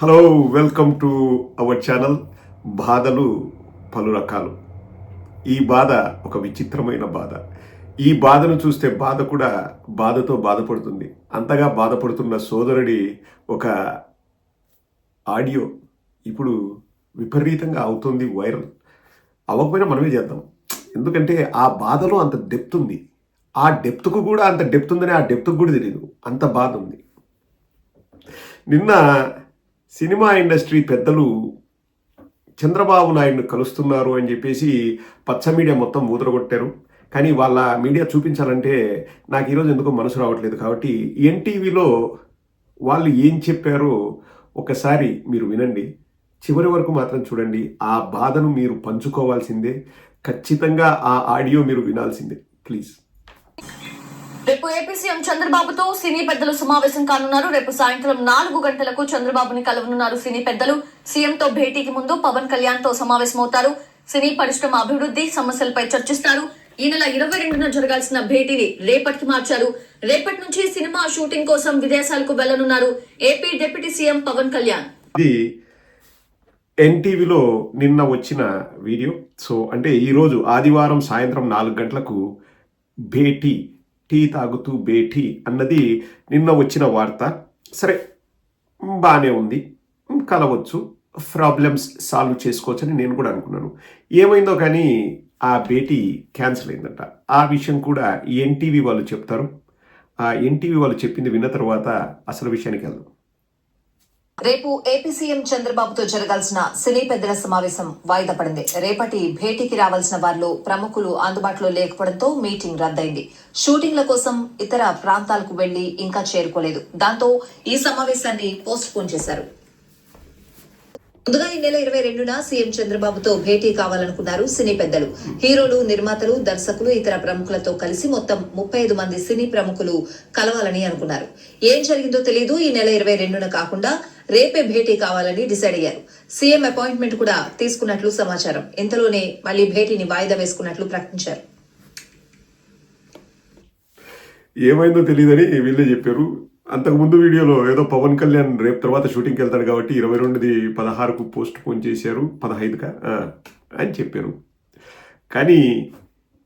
Hello welcome to our channel బాధలు పలు రకాలు. ఈ బాధ ఒక విచిత్రమైన బాధ. ఈ బాధను చూస్తే బాధ కూడా బాధతో బాధపడుతుంది. అంతగా బాధపడుతున్న సోదరుడి ఒక ఆడియో ఇప్పుడు విపరీతంగా అవుతుంది వైరల్. అవ్వకపోయినా మనమే చేద్దాం. ఎందుకంటే ఆ బాధలో అంత డెప్త్ ఉంది. ఆ డెప్త్కు కూడా అంత డెప్త్ ఉందని ఆ డెప్త్కు కూడా తెలియదు అంత బాధ ఉంది. నిన్న సినిమా ఇండస్ట్రీ పెద్దలు చంద్రబాబు నాయుడును కలుస్తున్నారు అని చెప్పేసి పచ్చ మీడియా మొత్తం ఊదరగొట్టారు. కానీ వాళ్ళ మీడియా చూపించాలంటే నాకు ఈరోజు ఎందుకో మనసు రావట్లేదు కాబట్టి ఎన్టీవీలో వాళ్ళు ఏం చెప్పారో ఒకసారి మీరు వినండి. చివరి వరకు మాత్రం చూడండి. ఆ బాధను మీరు పంచుకోవాల్సిందే. ఖచ్చితంగా ఆ ఆడియో మీరు వినాల్సిందే. ప్లీజ్. రేపు ఏపీ సీఎం చంద్రబాబుతో సినీ పెద్దలు సమావేశం కానున్నారు. రేపు సాయంత్రం నాలుగు గంటలకు చంద్రబాబుని కలవనున్నారు సినీ పెద్దలు. సీఎంతో భేటీకి ముందు పవన్ కళ్యాణ్తో సమావేశమవుతారు. సినీ పరిశ్రమ అభివృద్ధి సమస్యలపై చర్చిస్తారు. ఈ నెల ఇరవై రెండున జరగాల్సిన భేటీని రేపటికి మార్చారు. రేపటి నుంచి సినిమా షూటింగ్ కోసం విదేశాలకు వెళ్ళనున్నారు AP deputy CM Pawan Kalyan. ఇది ఎన్టీవీలో నిన్న వచ్చిన వీడియో. సో అంటే ఈరోజు ఆదివారం సాయంత్రం నాలుగు గంటలకు భేటీ టీ తాగుతూ భేటీ అన్నది నిన్న వచ్చిన వార్త. సరే బాగానే ఉంది. కలవచ్చు. ప్రాబ్లమ్స్ సాల్వ్ చేసుకోవచ్చని నేను కూడా అనుకున్నాను. ఏమైందో కానీ ఆ భేటీ క్యాన్సిల్ అయిందంట. ఆ విషయం కూడా ఎన్టీవీ వాళ్ళు చెప్తారు. ఆ ఎన్టీవీ వాళ్ళు చెప్పింది విన్న తర్వాత అసలు విషయానికి వెళ్దాం. రేపు ఏపీ సీఎం చంద్రబాబుతో జరగాల్సిన సినీ పెద్దల సమావేశం వాయిదా పడింది. రేపటి భేటీకి రావాల్సిన వారిలో ప్రముఖులు అందుబాటులో లేకపోవడంతో మీటింగ్ రద్దయింది. షూటింగ్ల కోసం ఇతర ప్రాంతాలకు వెళ్ళి ఇంకా చేరుకోలేదు. దాంతో ఈ సమావేశాన్ని పోస్ట్ పోన్ చేశారు. ముందుగా ఈ నెల ఇరవై రెండున సీఎం చంద్రబాబుతో భేటీ కావాలనుకున్నారు సినీ పెద్దలు. హీరోలు నిర్మాతలు దర్శకులు ఇతర ప్రముఖులతో కలిసి మొత్తం ముప్పై ఐదు మంది సినీ ప్రముఖులు కలవాలని అనుకున్నారు. ఏం జరిగిందో తెలియదు ఈ నెల ఇరవై రెండున కాకుండా రేపే భేటీ కావాలని డిసైడ్ అయ్యారు. సీఎం అపాయింట్మెంట్ కూడా తీసుకున్నట్లు సమాచారం. ఇంతలోనే మళ్ళీ భేటీని వాయిదా వేసుకున్నట్లు ప్రకటించారు. ఏమైందో తెలియదని వీళ్ళే చెప్పారు. అంతకుముందు వీడియోలో ఏదో పవన్ కళ్యాణ్ రేపు తర్వాత షూటింగ్కి వెళ్తాడు కాబట్టి ఇరవై రెండుది పదహారుకు పోస్ట్ పోన్ చేశారు పదహైదుగా అని చెప్పారు. కానీ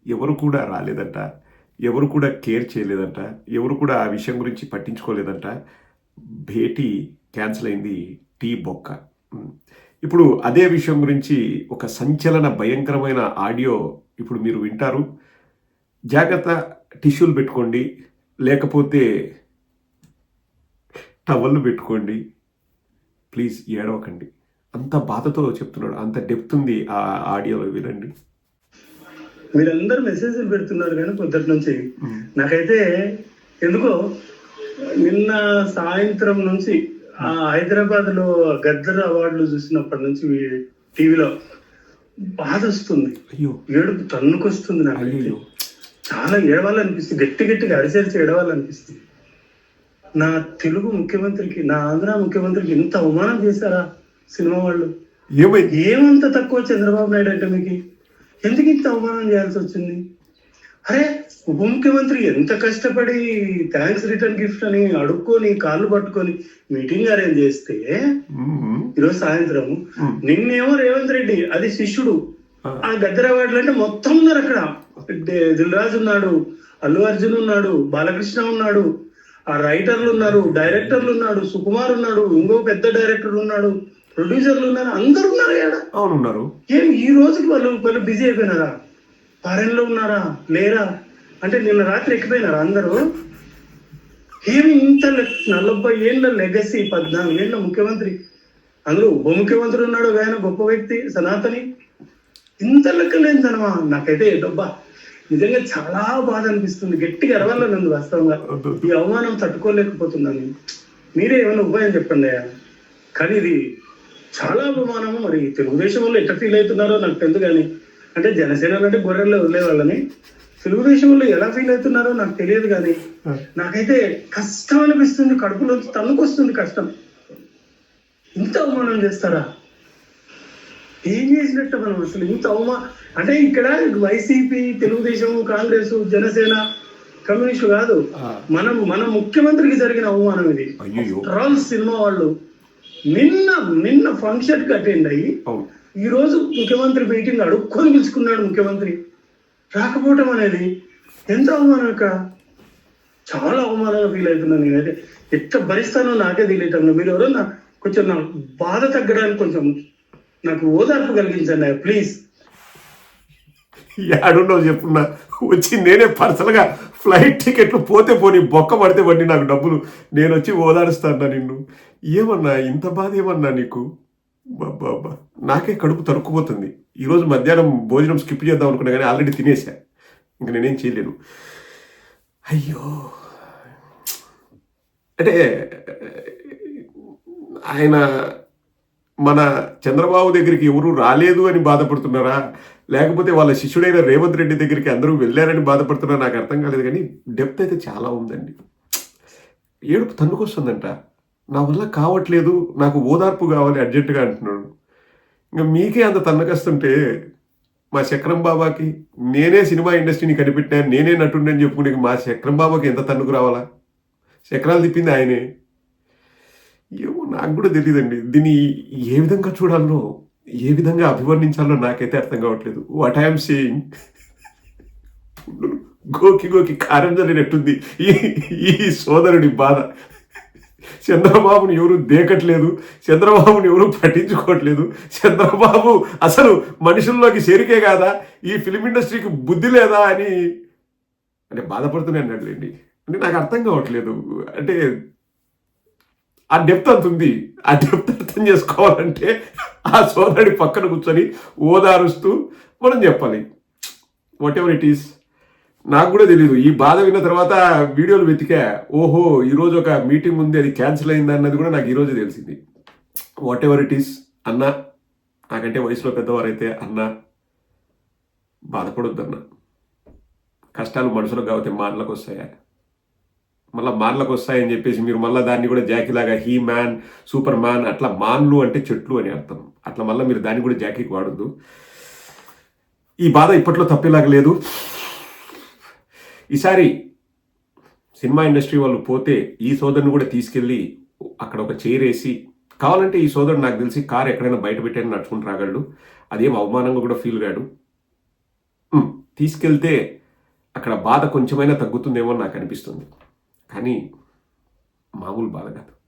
ఎవరు కూడా రాలేదంట ఎవరు కూడా కేర్ చేయలేదంట ఎవరు కూడా ఆ విషయం గురించి పట్టించుకోలేదంట. భేటీ క్యాన్సిల్ అయింది టీ బొక్క. ఇప్పుడు అదే విషయం గురించి ఒక సంచలన భయంకరమైన ఆడియో ఇప్పుడు మీరు వింటారు. జాగ్రత్త టిష్యూలు పెట్టుకోండి లేకపోతే టవల్లు పెట్టుకోండి. ప్లీజ్ ఏడవకండి. అంత బాధతో చెప్తున్నాడు. అంత డెప్త్ ఉంది ఆ ఆడియోలో వినండి. మీరందరూ మెసేజ్లు పెడుతున్నారు కానీ పొద్దుటి నుంచి. నాకైతే ఎందుకో నిన్న సాయంత్రం నుంచి ఆ హైదరాబాద్లో గద్దర్ అవార్డులు చూసినప్పటి నుంచి టీవీలో బాధ వస్తుంది. అయ్యో. ఏడుపు తన్నుకొస్తుంది అయ్యో చాలా ఏడవాలనిపిస్తుంది. గట్టి గట్టిగా అరిచేరిచి ఏడవాలనిపిస్తుంది నా తెలుగు ముఖ్యమంత్రికి నా ఆంధ్ర ముఖ్యమంత్రికి ఇంత అవమానం చేశారా సినిమా వాళ్ళు ఏమైంది ఏమంత తక్కువ చంద్రబాబు నాయుడు అంటే మీకు ఎందుకు ఇంత అవమానం చేయాల్సి వచ్చింది అరే ఉప ముఖ్యమంత్రి ఎంత కష్టపడి థ్యాంక్స్ రిటర్న్ గిఫ్ట్ అని అడుక్కొని కాళ్ళు పట్టుకొని మీటింగ్ అరేంజ్ చేస్తే. ఈరోజు సాయంత్రం. నిన్నేమో రేవంత్ రెడ్డి అది శిష్యుడు ఆ. ఆ గద్దర అవార్డులు అంటే మొత్తం ఉన్నారు అక్కడ ది- దిల్ రాజు ఉన్నాడు అల్లు అర్జున్ ఉన్నాడు బాలకృష్ణ ఉన్నాడు ఆ రైటర్లు ఉన్నారు డైరెక్టర్లు ఉన్నాడు సుకుమార్ ఉన్నాడు ఇంకో పెద్ద డైరెక్టర్ ఉన్నాడు ప్రొడ్యూసర్లు ఉన్నారు అందరు ఉన్నారు అవును ఉన్నారు ఏం ఈ రోజుకి వాళ్ళు వాళ్ళు బిజీ అయిపోయినారా? ఫారెన్లో ఉన్నారా? లేరా? అంటే నిన్న రాత్రి ఎక్కిపోయినారా అందరూ? ఏమి ఇంత నలభై ఏళ్ళ లెగసీ పద్నాలుగు ఏళ్ళ ముఖ్యమంత్రి. అందులో ఉప ముఖ్యమంత్రి ఉన్నాడు ఆయన గొప్ప వ్యక్తి సనాతని. ఇంత లెక్కలేందనమా నాకైతే డబ్బా నిజంగా చాలా బాధ అనిపిస్తుంది. గట్టిగా అరవాలని ఉంది వాస్తవంగా ఈ అవమానం తట్టుకోలేకపోతున్నాను. మీరే ఏమైనా ఉపాయం చెప్పండి అయ్యా. కానీ ఇది చాలా అవమానము. మరి తెలుగుదేశం వాళ్ళు ఎట్లా ఫీల్ అవుతున్నారో నాకు తెలుసు కానీ అంటే జనసేన అంటే గొర్రెల్లో వదిలేవాళ్ళని తెలుగుదేశం వాళ్ళు ఎలా ఫీల్ అవుతున్నారో నాకు తెలియదు కానీ నాకైతే కష్టం అనిపిస్తుంది. కడుపులో తన్నుకొస్తుంది కష్టం. ఇంత అవమానం చేస్తారా? ఏం చేసినట్టు మనం అసలు ఇంత అవమా అంటే ఇక్కడ YCP Telugu Desam Congress Janasena communist కాదు. మనం మన ముఖ్యమంత్రికి జరిగిన అవమానం ఇది. ట్రాల్ సినిమా వాళ్ళు నిన్న నిన్న ఫంక్షన్కి అటెండ్ అయ్యి ఈ రోజు ముఖ్యమంత్రి మీటింగ్ అడుక్కొని పిలుచుకున్నాడు ముఖ్యమంత్రి. రాకపోవటం అనేది ఎంత అవమానక చాలా అవమానంగా ఫీల్ అవుతున్నాను నేనైతే. ఎట్లా భరిస్తానో నాకే తెలియటం మీరు ఎవరన్నా కొంచెం నా బాధ తగ్గడానికి కొంచెం నాకు ఓదార్పు కలిగించండి ప్లీజ్ ఏడున్నావు చెప్పున్నా వచ్చి నేనే పర్సనల్గా ఫ్లైట్ టికెట్లు పోతే పోని బొక్క పడితే పడి నాకు డబ్బులు నేను వచ్చి ఓదారుస్తాను నిన్ను. ఏమన్నా ఇంత బాధ ఏమన్నా నీకు? బాబా నాకే కడుపు తరుక్కుపోతుంది. ఈరోజు మధ్యాహ్నం భోజనం స్కిప్ చేద్దాం అనుకున్నా కానీ ఆల్రెడీ తినేసా. ఇంక నేనేం చేయలేను. అయ్యో. అంటే ఆయన మన చంద్రబాబు దగ్గరికి ఎవరు రాలేదు అని బాధపడుతున్నారా? లేకపోతే వాళ్ళ శిష్యుడైన రేవంత్ రెడ్డి దగ్గరికి అందరూ వెళ్ళారని బాధపడుతున్నారా? నాకు అర్థం కాలేదు కానీ డెప్త్ అయితే చాలా ఉందండి. ఏడుపు తన్నుకొస్తుందంట. నా వల్ల కావట్లేదు నాకు ఓదార్పు కావాలి అర్జెంటుగా అంటున్నాడు. ఇంకా మీకే అంత తన్నకస్తుంటే మా చక్రం బాబాకి నేనే సినిమా ఇండస్ట్రీని కనిపెట్టాను నేనే నటుండని అని చెప్పుకునే మా చక్రం బాబాకి ఎంత తన్నుకు రావాలా? చక్రాలు తిప్పింది ఆయనే. ఏమో నాకు కూడా తెలియదండి దీన్ని ఏ విధంగా చూడాలో ఏ విధంగా అభివర్ణించాలో నాకైతే అర్థం కావట్లేదు. వాట్ ఐఎమ్ సీయింగ్ గోకి గోకి కారం జరిగినట్టుంది ఈ ఈ సోదరుడి బాధ. చంద్రబాబుని ఎవరు దేకట్లేదు. చంద్రబాబుని ఎవరు పట్టించుకోవట్లేదు. చంద్రబాబు అసలు మనుషుల్లోకి చేరికే కాదా? ఈ ఫిలిం ఇండస్ట్రీకి బుద్ధి లేదా అని అంటే బాధపడుతున్నాను అన్నట్లేండి అంటే నాకు అర్థం కావట్లేదు. అంటే ఆ డెప్త్ అంత ఉంది. ఆ డెప్త్ అర్థం చేసుకోవాలంటే ఆ సోదరుడి పక్కన కూర్చొని ఓదారుస్తూ మనం చెప్పాలి. వాట్ ఎవర్ ఇట్ ఈస్ నాకు కూడా తెలియదు ఈ బాధ విన్న తర్వాత వీడియోలు వెతికా ఓహో ఈరోజు ఒక మీటింగ్ ఉంది అది క్యాన్సిల్ అయింది అన్నది కూడా నాకు ఈరోజు తెలిసింది. వాట్ ఎవర్ ఇట్ ఈస్ అన్న నాకంటే వయసులో పెద్దవారైతే అన్న బాధపడొద్దు అన్న కష్టాలు మనుషులకు కాబట్టి మాటలకు వస్తాయా? మళ్ళీ మాన్లకు వస్తాయని చెప్పేసి మీరు మళ్ళీ దాన్ని కూడా జాకీలాగా హీ మ్యాన్ సూపర్ మ్యాన్ అట్లా మాన్లు అంటే చెట్లు అని అర్థం. అట్లా మళ్ళీ మీరు దాన్ని కూడా జాకీకి వాడద్దు. ఈ బాధ ఇప్పట్లో తప్పేలాగా లేదు. ఈసారి సినిమా ఇండస్ట్రీ వాళ్ళు పోతే ఈ సోదరుని కూడా తీసుకెళ్ళి అక్కడ ఒక చైర్ వేసి కావాలంటే ఈ సోదరుడు నాకు తెలిసి కార్ ఎక్కడైనా బయట పెట్టాను నడుచుకుని రాగలడు. అదేం అవమానంగా కూడా ఫీల్ కాడు. తీసుకెళ్తే అక్కడ బాధ కొంచెమైనా తగ్గుతుందేమో నాకు అనిపిస్తుంది. కానీ మామూలు బాధ కాదు.